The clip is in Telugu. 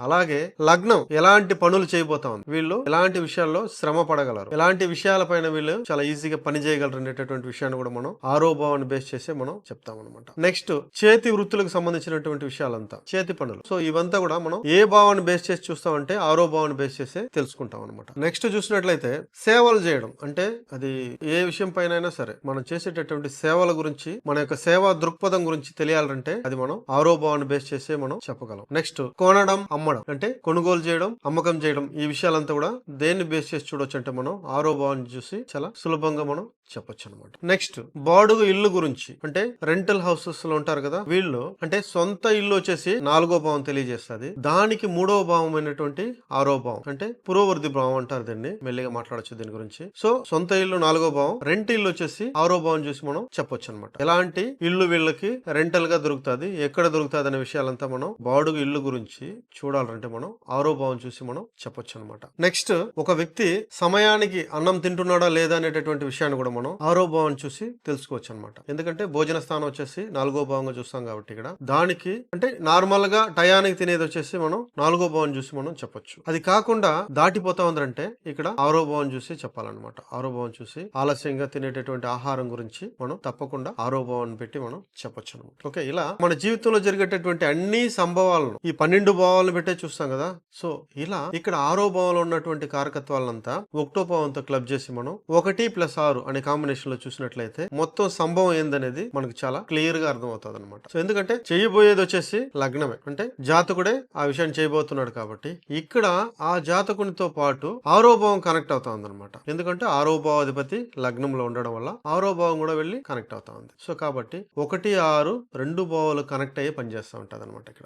అలాగే లగ్నం ఎలాంటి పనులు చేయబోతా ఉంది వీళ్ళు ఎలాంటి విషయాల్లో శ్రమ పడగలరు? ఎలాంటి విషయాలపైన వీళ్ళు చాలా ఈజీగా పని చేయగలరు అనేటటువంటి విషయాన్ని కూడా మనం ఆరోభావాన్ని బేస్ చేసి మనం చెప్తాం అనమాట నెక్స్ట్ చేతి వృత్తులకు సంబంధించినటువంటి విషయాలంతా. చేతి పనులు. సో ఇవంతా కూడా మనం ఏ భావాన్ని బేస్ చేసి చూస్తామంటే ఆరో భావాన్ని బేస్ చేసి తెలుసుకుంటాం అనమాట నెక్స్ట్ చూసినట్లయితే సేవలు చేయడం. అంటే అది ఏ విషయం పైన అయినా సరే మనం చేసేటటువంటి సేవల గురించి మన యొక్క సేవా దృక్పథం గురించి తెలియాలంటే అది మనం ఆరో భావాన్ని బేస్ చేసే మనం చెప్పగలం. నెక్స్ట్ కొనడం అమ్మడం అంటే కొనుగోలు చేయడం అమ్మకం చేయడం ఈ విషయాలంతా కూడా దేన్ని బేస్ చేసి చూడొచ్చు అంటే మనం ఆరో భావాన్ని చూసి చాలా సులభంగా మనం చెప్పొచ్చు అనమాట నెక్స్ట్ బాడుగు ఇల్లు గురించి. అంటే రెంటల్ హౌసెస్లో ఉంటారు కదా వీళ్ళు అంటే సొంత ఇల్లు వచ్చేసి నాలుగో భావం తెలియజేస్తుంది. దానికి మూడవ భావం అయినటువంటి ఆరో భావం అంటే పురోవర్ధి భావం అంటారు దీన్ని. మెల్లిగా మాట్లాడచ్చు దీని గురించి. సో సొంత ఇల్లు నాలుగో భావం రెంట్ ఇల్లు వచ్చేసి ఆరో భావం చూసి మనం చెప్పొచ్చు అనమాట ఎలాంటి ఇల్లు వీళ్ళకి రెంటల్గా దొరుకుతుంది ఎక్కడ దొరుకుతుంది అనే విషయాలంతా మనం బాడుగు ఇల్లు గురించి చూడాలంటే మనం ఆరో భావం చూసి మనం చెప్పొచ్చు అనమాట నెక్స్ట్ ఒక వ్యక్తి సమయానికి అన్నం తింటున్నాడా లేదా అనేటటువంటి విషయాన్ని కూడా మనం ఆరో భావం చూసి తెలుసుకోవచ్చు అనమాట ఎందుకంటే భోజన స్థానం వచ్చేసి నాలుగో భావంగా చూస్తాం కాబట్టి ఇక్కడ. దానికి అంటే నార్మల్గా టయానికి తినేది వచ్చేసి మనం నాలుగో భావం చూసి మనం చెప్పొచ్చు. అది కాకుండా దాటిపోతా ఉందంటే ఇక్కడ ఆరో భావం చూసి చెప్పాలన్నమాట. ఆరో భావం చూసి ఆలస్యంగా తినేటటువంటి ఆహారం గురించి మనం తప్పకుండా ఆరో భావాన్ని పెట్టి మనం చెప్పొచ్చు అనమాట ఓకే ఇలా మన జీవితంలో జరిగేటటువంటి అన్ని సంభవాలను ఈ పన్నెండు భావాలను పెట్టే చూస్తాం కదా. సో ఇలా ఇక్కడ ఆరో భావంలో ఉన్నటువంటి కారకత్వాలంతా ఒకటో భావంతో క్లబ్ చేసి మనం ఒకటి ప్లస్ ఆరు అనే కాంబినేషన్లో చూసినట్లయితే మొత్తం సంభవం ఏందనేది మనకు చాలా క్లియర్గా అర్థమవుతుంది అనమాట సో ఎందుకంటే చేయబోయేది వచ్చేసి లగ్నమే. అంటే జాతకుడే ఆ విషయాన్ని చేయబోతున్నాడు కాబట్టి ఇక్కడ ఆ జాతకునితో పాటు ఆరో భావం కనెక్ట్ అవుతా ఉంది ఎందుకంటే ఆరోభావాధిపతి లగ్నంలో ఉండడం వల్ల ఆరో భావం కూడా వెళ్ళి కనెక్ట్ అవుతా ఉంది సో కాబట్టి ఒకటి ఆరు రెండు భావాలు కనెక్ట్ అయ్యి పనిచేస్తూ ఉంటుంది అనమాట ఇక్కడ.